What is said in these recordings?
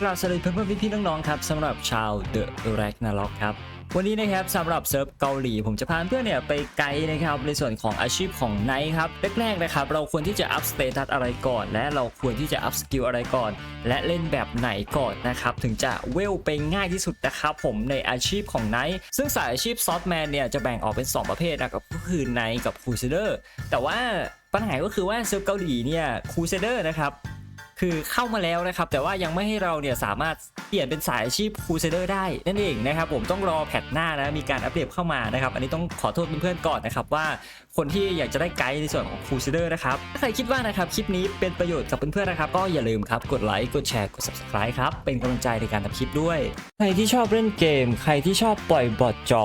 กราบสวัสดีเพื่อนๆพี่ๆน้องๆครับสำหรับชาว The Ragnarok ครับวันนี้นะครับสำหรับเซิร์ฟเกาหลีผมจะพาเพื่อนเนี่ยไปไกด์นะครับในส่วนของอาชีพของไนท์ครับแรกๆนะครับเราควรที่จะอัพสเตตัสอะไรก่อน และเราควรที่จะอัพสกิลอะไรก่อน และเล่นแบบไหนก่อนนะครับถึงจะเวลไปง่ายที่สุดนะครับผมในอาชีพของไนท์ซึ่งสายอาชีพซอฟต์แมนเนี่ยจะแบ่งออกเป็น 2 ประเภทนะครับก็คือไนท์กับครูเซเดอร์แต่ว่าปัญหาก็คือว่าเซิร์ฟเกาหลีเนี่ยครูเซเดอร์นะครับ คือเข้ามาแล้วนะครับ แต่ว่ายังไม่ให้เราเนี่ยสามารถเปลี่ยนเป็นสายอาชีพครูเซเดอร์ได้นั่นเองนะครับผมต้องรอแพทหน้านะมีการอัปเดตเข้ามานะครับ อันนี้ต้องขอโทษเพื่อนๆก่อนนะครับว่าคนที่อยากจะได้ไกด์ในส่วนของครูเซเดอร์นะครับถ้าใครคิดว่านะครับคลิปนี้เป็นประโยชน์กับเพื่อนๆนะครับ ก็อย่าลืมครับกดไลค์กดแชร์กด subscribe ครับเป็นกำลังใจในการทำคลิปด้วย ใครที่ชอบเล่นเกม ใครที่ชอบปล่อยบอทจอ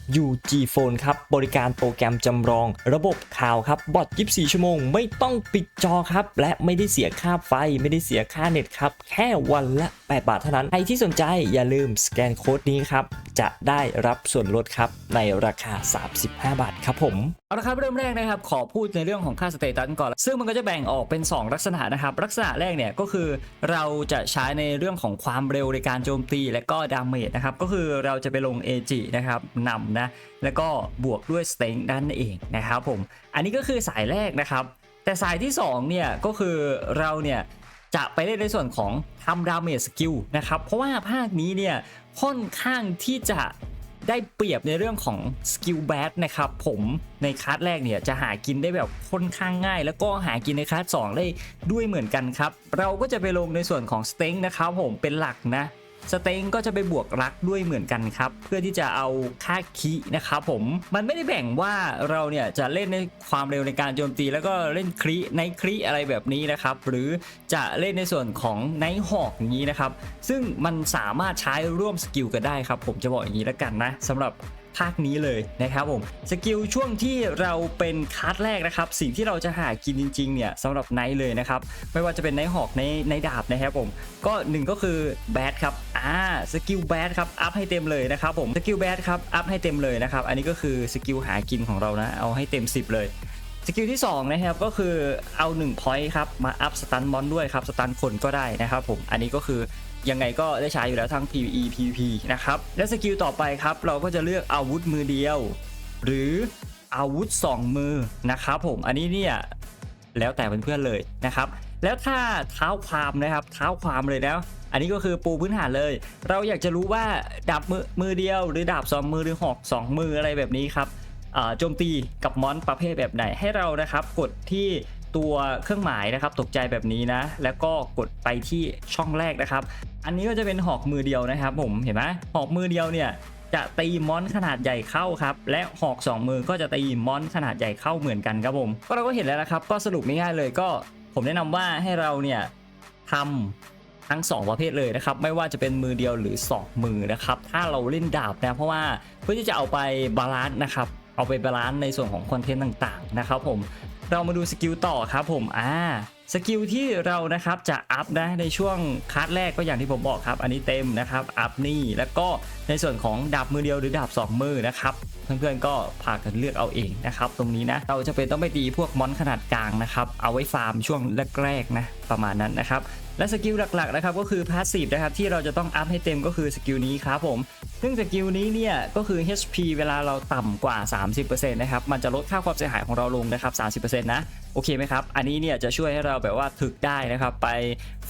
UG Phone ครับ บริการโปรแกรมจำลอง ระบบข่าวครับ บอท24 ชั่วโมง ไม่ต้องปิดจอครับ และไม่ได้เสียค่าไฟ ไม่ได้เสียค่าเน็ตครับ แค่วันละ 8 บาทเท่านั้น ใครที่สนใจอย่าลืมสแกนโค้ดนี้ครับ จะได้รับส่วนลดครับ ในราคา 35 บาทครับผมเอาละครับเริ่มแรกนะครับขอพูดในเรื่องของค่าสเตตัสก่อน ซึ่งมันก็จะแบ่งออกเป็น 2 ลักษณะนะครับ ลักษณะแรกเนี่ยก็คือเราจะใช้ในเรื่องของความเร็วในการโจมตี และก็ดาเมจนะครับก็คือเราจะไปลง AG นะครับนำนะแล้วก็บวกด้วยสเต็งด้านเองนะครับผม อันนี้ก็คือสายแรกนะครับ แต่สายที่2เนี่ยก็คือเราเนี่ยจะไปเล่นในส่วนของทำดาเมจสกิลนะครับ เพราะว่าภาคนี้เนี่ยค่อนข้างที่จะได้เปรียบในเรื่องของสกิลแบดนะครับผมในคลาสแรกเนี่ยจะหากินได้แบบค่อนข้างง่าย แล้วก็หากินในคลาส2ได้ด้วยเหมือนกันครับ เราก็จะไปลงในส่วนของสเต็งนะครับผมเป็นหลักนะ สเต็งก็จะไปบวกรักด้วยเหมือนกันครับ เพื่อที่จะเอาค่าคีนะครับผมมันไม่ได้แบ่งว่าเราเนี่ยจะเล่นในความเร็วในการโจมตี แล้วก็เล่นครีในครีอะไรแบบนี้นะครับ หรือจะเล่นในส่วนของไนท์หอกอย่างนี้นะครับ ซึ่งมันสามารถใช้ร่วมสกิลกันได้ครับ ผมจะบอกอย่างนี้แล้วกันนะสำหรับ ภาคนี้เลยนะครับผมสกิลช่วงที่เราเป็นคัสแรกนะครับ สิ่งที่เราจะหากินจริงๆเนี่ยสำหรับไนท์เลยนะครับ ไม่ว่าจะเป็นไนท์ฮอกในในดาบนะครับผมก็หนึ่งก็คือแบดครับอ่าสกิลแบดครับอัพให้เต็มเลยนะครับผมสกิลแบดครับอัพให้เต็มเลยนะครับ อันนี้ก็คือสกิลหากินของเรานะเอาให้เต็ม 10 เลยสกิลที่2นะครับก็คือเอา1 point ครับมาอัพสตันมอนด้วยครับสตันคนก็ได้นะครับผมอันนี้ก็คือ ยังไงก็ได้ใช้อยู่แล้วทั้ง PVE PVP นะครับ และสกิลต่อไปครับ เราก็จะเลือกอาวุธมือเดียว หรืออาวุธ 2 มือนะครับผมอันนี้เนี่ยแล้วแต่เพื่อนๆเลยนะครับ แล้วถ้าเท้าความนะครับเท้าความเลยนะอันนี้ก็คือปูพื้นฐานเลย เราอยากจะรู้ว่าดาบมือมือเดียว หรือดาบสองมือหรือหอกสองมืออะไรแบบนี้ครับโจมตีกับมอนประเภทแบบไหนให้เรานะครับ กดที่ ตัวเครื่องหมายนะครับตกใจแบบนี้นะ แล้วก็กดไปที่ช่องแรกนะครับ อันนี้ก็จะเป็นหอกมือเดียวนะครับผมเห็นไหมหอกมือเดียวเนี่ยจะตีมอนขนาดใหญ่เข้าครับและหอก 2 มือก็จะตีมอนขนาดใหญ่เข้าเหมือนกันครับผมก็เราก็เห็นแล้วนะครับก็สรุปง่ายๆเลยก็ผมแนะนำว่าให้เราเนี่ยทำทั้ง 2 ประเภทเลยนะครับไม่ว่าจะเป็นมือเดียวหรือ 2 มือนะครับถ้าเราเล่นดาบนะเพราะว่าเพื่อที่จะเอาไปบาลานซ์นะครับเอาไปบาลานซ์ในส่วนของคอนเทนต์ต่างๆนะครับผม เรามาดูสกิลต่อครับผมอ่าสกิลที่เรานะครับจะอัพนะในช่วงคัสแรกก็อย่างที่ผมบอกครับ อันนี้เต็มนะครับอัพนี่แล้วก็ในส่วนของดาบมือเดียวหรือดาบ2 มือนะครับเพื่อนๆก็พากันเลือกเอาเองนะครับตรงนี้นะเราจะเป็นต้องไปตีพวกมอนขนาดกลางนะครับเอาไว้ฟาร์มช่วงแรกๆนะประมาณนั้นนะครับและสกิลหลักๆนะครับก็คือพาสซีฟนะครับที่เราจะต้องอัพให้เต็มก็คือสกิลนี้ครับผม ซึ่งสกิลนี้เนี่ยก็คือ HP เวลาเราต่ำกว่า 30%นะครับมันจะลดค่าความเสียหายของเราลงนะครับ30%นะโอเคไหมครับอันนี้เนี่ยจะช่วยให้เราแบบว่าถึกได้นะครับไป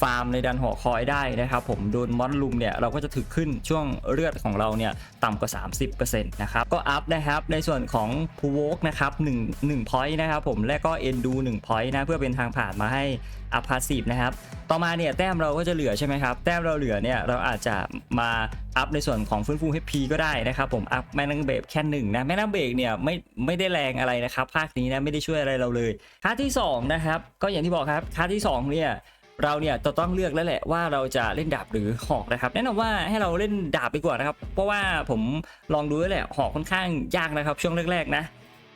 ฟาร์มในดันหอคอยได้นะครับผมโดนมอนลุมเนี่ยเราก็จะถึกขึ้นช่วงเลือดของเราเนี่ยต่ำกว่า 30%นะครับก็อัพนะครับในส่วนของพูวกนะครับ1 1 point นะครับผมและก็เอ็นดู1 point นะเพื่อเป็นทางผ่านมาให้อัพพาสซีฟนะครับต่อมาเนี่ยแต้มเราก็จะเหลือใช่ไหมครับแต้มเราเหลือเนี่ยเราอาจจะมาอัพในส่วนของฟื้นฟู HP ก็ได้นะครับผมอัพแม่นางเบรกแค่หนึ่งนะแม่นางเบรกเนี่ยไม่ไม่ได้แรงอะไรนะครับภาคนี้นะไม่ได้ช่วยอะไรเราเลยค่าที่สองนะครับก็อย่างที่บอกครับค่าที่สองเนี่ยเราเนี่ยจะต้องเลือกแล้วแหละว่าเราจะเล่นดาบหรือหอกนะครับแนะนำว่าให้เราเล่นดาบดีกว่านะครับ เพราะว่าผมลองดูแล้วแหละหอกค่อนข้างยากนะครับ ช่วงแรกๆนะ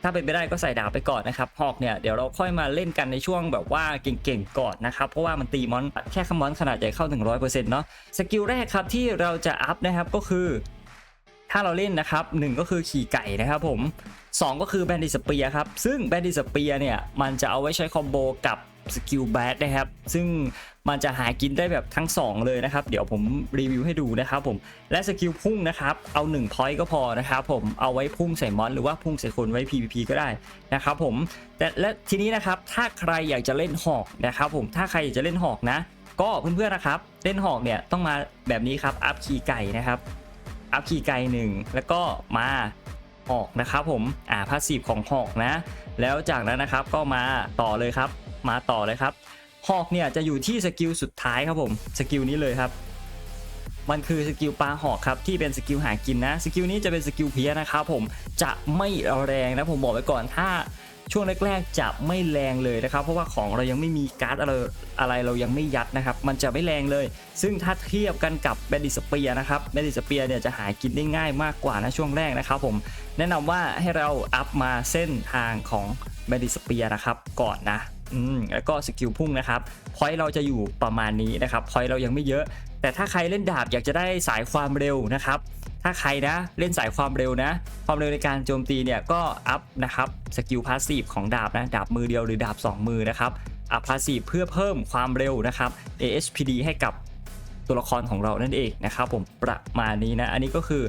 ถ้าเป็นไปได้ก็ใส่ดาบไปก่อนนะครับหอกเนี่ยเดี๋ยวเราค่อยมาเล่นกันในช่วงแบบว่าเก่งๆก่อนนะครับเพราะว่ามันตีมอนแค่ขมอนขนาดใหญ่เข้า 100%เนาะสกิลแรกครับที่เราจะอัพนะครับก็คือ ถ้าเราเล่นนะครับหนึ่งก็คือขี่ไก่นะครับผมสองก็คือแบนดิสเปียครับซึ่งแบนดิสเปียเนี่ยมันจะเอาไว้ใช้คอมโบกับ สกิลแบดนะครับ ซึ่งมันจะหากินได้แบบทั้ง 2 เลยนะครับ เดี๋ยวผมรีวิวให้ดูนะครับผม และสกิลพุ่งนะครับ เอา1 point ก็พอนะครับผม เอาไว้พุ่งใส่มอนหรือว่าพุ่งใส่คนไว้ PVP ก็ได้นะครับผม แต่และทีนี้นะครับ ถ้าใครอยากจะเล่นหอกนะครับผม ถ้าใครอยากจะเล่นหอกนะ ก็เพื่อนๆนะครับ เล่นหอกเนี่ยต้องมาแบบนี้ครับ อัพคีไก่นะครับ อัพคีไกลหนึ่งแล้วก็มาหอกนะครับผม อ่าพาสซีฟของหอกนะ แล้วจากนั้นนะครับก็มาต่อเลยครับ มาต่อเลยครับหอกเนี่ยจะอยู่ที่สกิลสุดท้ายครับผมสกิลนี้เลยครับ มันคือสกิลปลาหอกครับที่เป็นสกิลหากินนะสกิลนี้จะเป็นสกิลเพียนะครับผมจะไม่แรงนะผมบอกไว้ก่อนถ้าช่วงแรกๆจะไม่แรงเลยนะครับ เพราะว่าของเรายังไม่มีการ์ดอะไรอะไรเรายังไม่ยัดนะครับ มันจะไม่แรงเลย ซึ่งถ้าเทียบกันกับแบดิสเปียนะครับแบดิสเปียเนี่ยจะหากินได้ง่ายมากกว่านะช่วงแรกนะครับ ผมแนะนำว่าให้เราอัพมาเส้นทางของแบดิสเปียนะครับก่อนนะ อืมแล้วก็สกิลพุ่งนะครับพอยเราจะอยู่ประมาณนี้นะครับพอยเรายังไม่เยอะ แต่ถ้าใครเล่นดาบอยากจะได้สายความเร็วนะครับ ถ้าใครนะเล่นสายความเร็วนะ ความเร็วในการโจมตีเนี่ยก็อัพนะครับสกิลพาสซีฟของดาบนะดาบมือเดียวหรือดาบ 2 มือนะครับอัพพาสซีฟเพื่อเพิ่มความเร็วนะครับ AHPD ให้กับตัวละครของเรานั่นเองนะครับผมประมาณนี้นะ อันนี้ก็คือ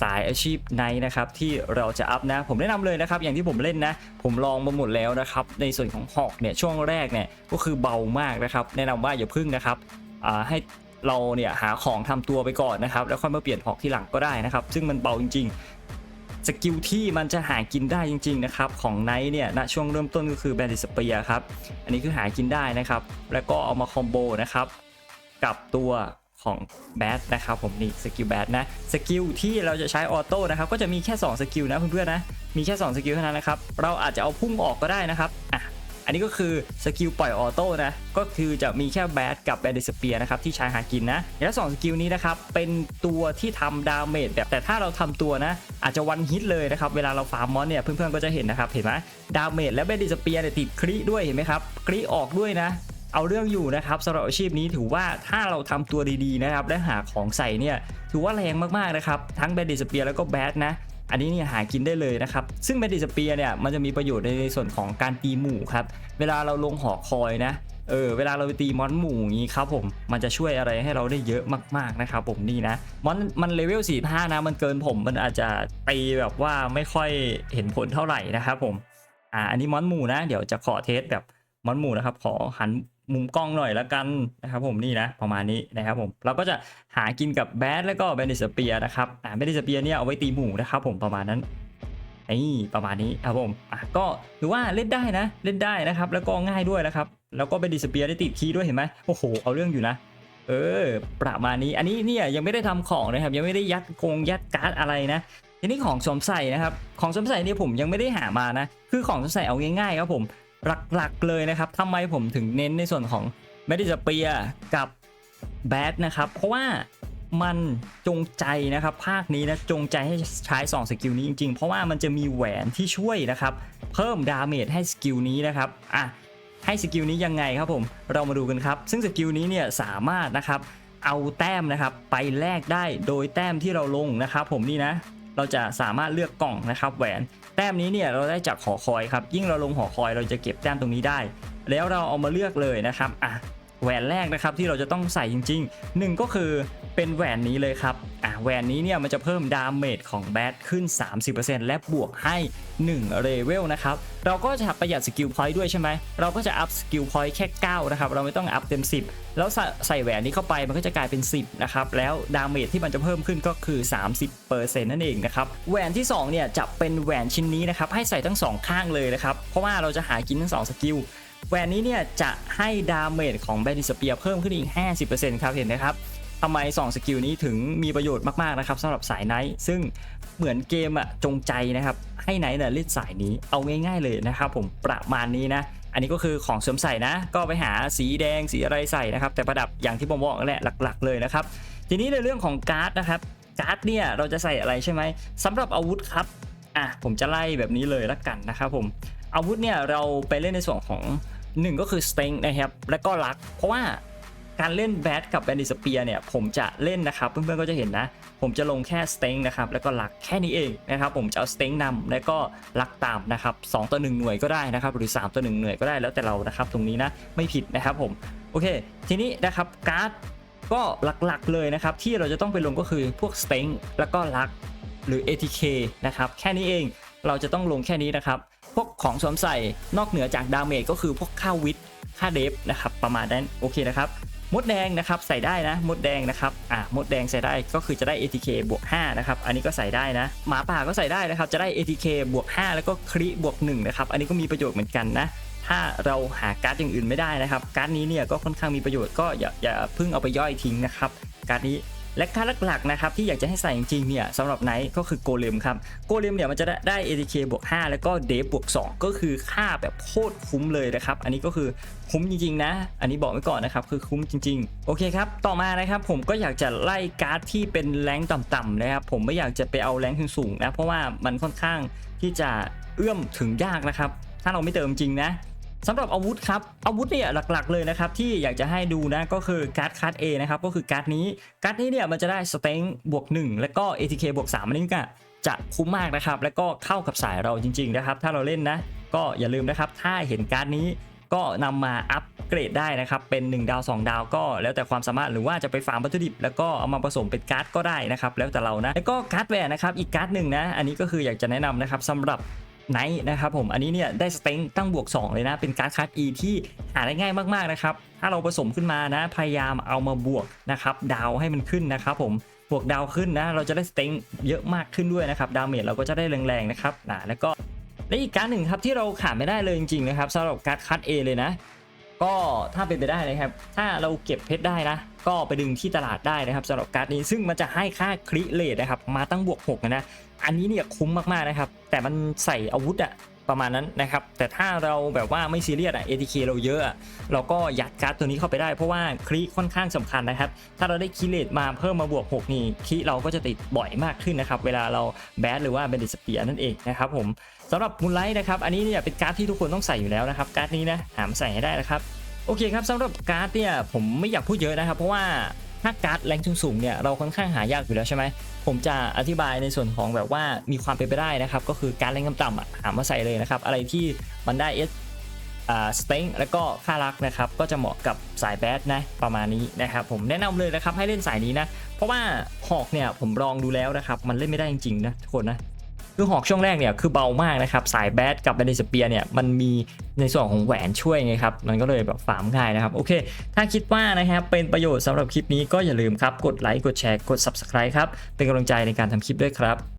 สายอาชีพในนะครับที่เราจะอัพนะ ผมแนะนำเลยนะครับ อย่างที่ผมเล่นนะ ผมลองมาหมดแล้วนะครับ ในส่วนของหอกเนี่ยช่วงแรกเนี่ยก็คือเบามากนะครับ แนะนำว่าอย่าพึ่งนะครับให้เราเนี่ยหาของทำตัวไปก่อนนะครับ แล้วค่อยมาเปลี่ยนหอกที่หลังก็ได้นะครับ ซึ่งมันเบาจริงๆสกิลที่มันจะหากินได้จริง ๆ นะครับ ของไนท์เนี่ยณช่วงเริ่มต้นก็คือแบนดิสเปียครับอันนี้คือหากินได้นะครับ แล้วก็เอามาคอมโบนะครับกับตัว ของแบทนะครับผมนี่สกิลแบทนะสกิลที่เราจะใช้ออโต้นะครับก็จะมีแค่ 2 สกิลนะเพื่อนๆนะมีแค่ 2 สกิลเท่านั้นนะครับเราอาจจะเอาพุ่งออกก็ได้นะครับอะอันนี้ก็คือสกิลปล่อยออโต้นะก็คือจะมีแค่แบดกับแบนดิสเปียนะครับที่ใช้หากินนะและสองสกิลนี้นะครับเป็นตัวที่ทำดาเมจแบบแต่ถ้าเราทำตัวนะอาจจะวันฮิตเลยนะครับเวลาเราฟาร์มมอนเนี่ยเพื่อนๆก็จะเห็นนะครับเห็นไหมดาเมจและแบนดิสเปียเนี่ยติดคริด้วยเห็นไหมครับคริออกด้วยนะ เอาเรื่องอยู่นะครับสำหรับอาชีพนี้ถือว่าถ้าเราทำตัวดีๆนะครับ และหาของใส่เนี่ยถือว่าแรงมากๆนะครับ ทั้งแบนดิสเปียแล้วก็แบดนะอันนี้เนี่ยหากินได้เลยนะครับ ซึ่งแบนดิสเปียเนี่ยมันจะมีประโยชน์ในส่วนของการตีหมู่ครับ เวลาเราลงหอคอยนะเออเวลาเราไปตีมอนหมู่อย่างนี้ครับผมมันจะช่วยอะไรให้เราได้เยอะมากๆนะครับผมนี่นะมอนมันเลเวล45นะมันเกินผมมันอาจจะตีแบบว่าไม่ค่อยเห็นผลเท่าไหร่นะครับผมอ่าอันนี้มอนหมู่นะ เดี๋ยวจะขอเทสแบบมอนหมู่นะครับขอหัน มุมกล้องหน่อยละกันนะครับผมนี่นะประมาณนี้นะครับผมเราก็จะหากินกับแบดแล้วก็แบนดิสเปียนะครับอ่าแบนดิสเปียเนี่ยเอาไว้ตีหมู่นะครับผมประมาณนั้นนี่ประมาณนี้ครับผมอะก็ถือว่าเล่นได้นะเล่นได้นะครับแล้วก็ง่ายด้วยนะครับแล้วก็เป็นดิสเปียได้ติดคีย์ด้วยเห็นไหมโอ้โหเอาเรื่องอยู่นะ เออ ประมาณนี้อันนี้เนี่ยยังไม่ได้ทำของนะครับ ยังไม่ได้ยัดกงยัดการ์ดอะไรนะทีนี้ของสวมใส่นะครับ ของสวมใส่เนี่ยผมยังไม่ได้หามานะ คือของสวมใส่เอาง่ายๆครับผม หลักๆเลยนะครับทำไมผมถึงเน้นในส่วนของแมดิสเปียกับแบดนะครับเพราะว่ามันจงใจนะครับ ภาคนี้นะจงใจให้ใช้2สกิลนี้จริงๆ เพราะว่ามันจะมีแหวนที่ช่วยนะครับ เพิ่มดาเมจให้สกิลนี้นะครับอะให้สกิลนี้ยังไงครับผมเรามาดูกันครับ ซึ่งสกิลนี้เนี่ยสามารถนะครับเอาแต้มนะครับไปแลกได้โดยแต้มที่เราลงนะครับ ผมนี่นะ เราจะสามารถเลือกกล่องนะครับ แหวน แต้มนี้เนี่ยเราได้จากหอคอยครับยิ่งเราลงหอคอยเราจะเก็บแต้มตรงนี้ได้ แล้วเราเอามาเลือกเลยนะครับอะ แหวนแรกนะครับที่เราจะต้องใส่จริงๆหนึ่งก็คือเป็นแหวนนี้เลยครับอะแหวนนี้เนี่ยมันจะเพิ่มดาเมจของแบทขึ้น 30%และบวกให้1เลเวลนะครับเราก็จะประหยัดสกิลพอยต์ด้วยใช่ไหมเราก็จะอัพสกิลพอยต์แค่9นะครับเราไม่ต้องอัพเต็ม 10 แล้วใส่ใส่แหวนนี้เข้าไปมันก็จะกลายเป็น 10นะครับแล้วดาเมจที่มันจะเพิ่มขึ้นก็คือ 30%นั่นเองนะครับแหวนที่2เนี่ยจะเป็นแหวนชิ้นนี้นะครับให้ใส่ทั้ง 2 ข้างเลยนะครับเพราะว่าเราจะหากินทั้ง 2 สกิล แหวนนี้เนี่ยจะให้ดาเมจของแบนดิสเปียเพิ่มขึ้นอีก 50%ครับเห็นไหมครับทำไม2สกิลนี้ถึงมีประโยชน์มากๆนะครับสำหรับสายไนท์ซึ่งเหมือนเกมอะจงใจนะครับ ให้ไนท์เนี่ยเล่นสายนี้เอาง่ายๆเลยนะครับผมประมาณนี้นะ อันนี้ก็คือของสวมใส่นะ ก็ไปหาสีแดงสีอะไรใส่นะครับ แต่ประดับอย่างที่ผมบอกแหละหลัก ๆ เลยนะครับ ทีนี้ในเรื่องของการ์ดนะครับการ์ดเนี่ยเราจะใส่อะไรใช่ไหมสำหรับอาวุธครับอะผมจะไล่แบบนี้เลยละกันนะครับผมอาวุธเนี่ยเราไปเล่นในส่วนของ หนึ่งก็คือสเต็งนะครับ และก็ลัก เพราะว่าการเล่นแบทกับแบนดิสเปียเนี่ยผมจะเล่นนะครับ เพื่อนๆก็จะเห็นนะ ผมจะลงแค่สเต็งนะครับแล้วก็ลักแค่นี้เองนะครับผมจะเอาสเต็งนำแล้วก็ลักตามนะครับสองต่อหนึ่งหน่วยก็ได้นะครับหรือ 3 ต่อหนึ่งหน่วยก็ได้แล้วแต่เรานะครับตรงนี้นะไม่ผิดนะครับผมโอเค ทีนี้นะครับการ์ดก็หลักๆเลยนะครับที่เราจะต้องไปลงก็คือพวกสเต็งแล้วก็ลักหรือ ATK นะครับแค่นี้เองเราจะต้องลงแค่นี้นะครับ วกของสวมใส่นอกเหนือจากดาเมจก็คือพวกค่าวิทค่าเดฟนะครับประมาณนั้นโอเคนะครับมดแดงนะครับใส่ได้นะมดแดงนะครับอ่ามดแดงใส่ได้ก็คือจะได้ ATK บวก5นะครับอันนี้ก็ใส่ได้นะ หมาป่าก็ใส่ได้นะครับจะได้ ATK บวก5แล้วก็คริบวก1นะครับอันนี้ก็มีประโยชน์เหมือนกันนะถ้าเราหาการ์ดอย่างอื่นไม่ได้นะครับ การ์ดนี้เนี่ยก็ค่อนข้างมีประโยชน์ก็อย่าอย่าเพิ่งเอาไปย่อยทิ้งนะครับ การ์ดนี้ และค่าหลักๆนะครับที่อยากจะให้ใส่จริงๆเนี่ยสำหรับไนท์ก็คือโกเลมครับโกเลมเนี่ยมันจะได้ ATK บวก5แล้วก็เดฟบวก2ก็คือค่าแบบโคตรคุ้มเลยนะครับ อันนี้ก็คือคุ้มจริงๆนะ อันนี้บอกไว้ก่อนนะครับคือคุ้มจริง ๆ โอเคครับ ต่อมานะครับผมก็อยากจะไล่การ์ดที่เป็นแรงต่ำๆนะครับผมไม่อยากจะไปเอาแรงสูงๆนะเพราะว่ามันค่อนข้างที่จะเอื้อมถึงยากนะครับ ถ้าเราไม่เติมจริงนะ สำหรับอาวุธครับอาวุธเนี่ยหลักๆเลยนะครับที่อยากจะให้ดูนะก็คือการ์ดคัด A นะครับก็คือการ์ดนี้การ์ดนี้เนี่ยมันจะได้สเต็งบวก1แล้วก็ ATK บวก3อันนี้ก็จะคุ้มมากนะครับ แล้วก็เข้ากับสายเราจริง ๆนะครับ ถ้าเราเล่นนะ ก็อย่าลืมนะครับถ้าเห็นการ์ดนี้ก็นำมาอัปเกรดได้นะครับ เป็น 1 ดาว 2 ดาวก็แล้วแต่ความสามารถหรือว่าจะไปฟาร์มวัตถุดิบ แล้วก็เอามาผสมเป็นการ์ดก็ได้นะครับ แล้วแต่เรานะแล้วก็การ์ดแหวนนะครับอีกการ์ดหนึ่งนะ อันนี้ก็คืออยากจะแนะนำนะครับสำหรับ ไนท์นะครับผมอันนี้เนี่ยได้สเต็งตั้งบวก 2 เลยนะ เป็นการ์ดคัด E ที่หาได้ง่ายมากๆนะครับ ถ้าเราผสมขึ้นมานะ พยายามเอามาบวกนะครับดาวให้มันขึ้นนะครับผมบวกดาวขึ้นนะ เราจะได้สเต็งเยอะมากขึ้นด้วยนะครับดาเมจเราก็จะได้แรงๆนะครับนะแล้วก็และอีกการหนึ่งครับที่เราขาดไม่ได้เลยจริงๆนะครับสำหรับการ์ดคัด A เลยนะ ก็ถ้าเป็นไปได้นะครับ ถ้าเราเก็บเพชรได้นะ ก็ไปดึงที่ตลาดได้นะครับสำหรับการ์ดนี้ซึ่งมันจะให้ค่าคริเลตนะครับ มาตั้งบวก6นะอันนี้เนี่ยคุ้มมากๆนะครับ แต่มันใส่อาวุธอะ ประมาณนั้นนะครับ แต่ถ้าเราแบบว่าไม่ซีเรียสอะ ATK เราเยอะเราก็ยัดการ์ดตัวนี้เข้าไปได้เพราะว่าคลิค่อนข้างสำคัญนะครับ ถ้าเราได้คิเลตมาเพิ่มมาบวก 6 นี่คลิเราก็จะติดบ่อยมากขึ้นนะครับ เวลาเราแบดหรือว่าเบนดิสเปียนั่นเองนะครับผมสำหรับมูลไลท์นะครับอันนี้เนี่ยเป็นการ์ดที่ทุกคนต้องใส่อยู่แล้วนะครับการ์ดนี้นะหามใส่ให้ได้นะครับโอเคครับสำหรับการ์ดเนี่ยผมไม่อยากพูดเยอะนะครับ เพราะว่า ถ้าการ์ดแรงสูงๆเนี่ยเราค่อนข้างหายากอยู่แล้วใช่ไหมผมจะอธิบายในส่วนของแบบว่ามีความเป็นไปได้นะครับ ก็คือการแรงต่ำๆอะหามาใส่เลยนะครับ อะไรที่มันได้เอสอ่าสเต็งแล้วก็ค่ารักนะครับ ก็จะเหมาะกับสายแบดนะประมาณนี้นะครับ ผมแนะนำเลยนะครับให้เล่นสายนี้นะ เพราะว่าหอกเนี่ยผมลองดูแล้วนะครับ มันเล่นไม่ได้จริงๆนะทุกคนนะคือหอกช่วงแรกเนี่ยคือเบามากนะครับ สายแบดกับแบนดิสเปียเนี่ยมันมี ในส่วนของแหวนช่วยไงครับ มันก็เลยแบบฝามง่ายนะครับ โอเค ถ้าคิดว่านะครับเป็นประโยชน์สำหรับคลิปนี้ก็อย่าลืมครับ กดไลค์ กดแชร์ กด Subscribe ครับ เป็นกำลังใจในการทำคลิปด้วยครับ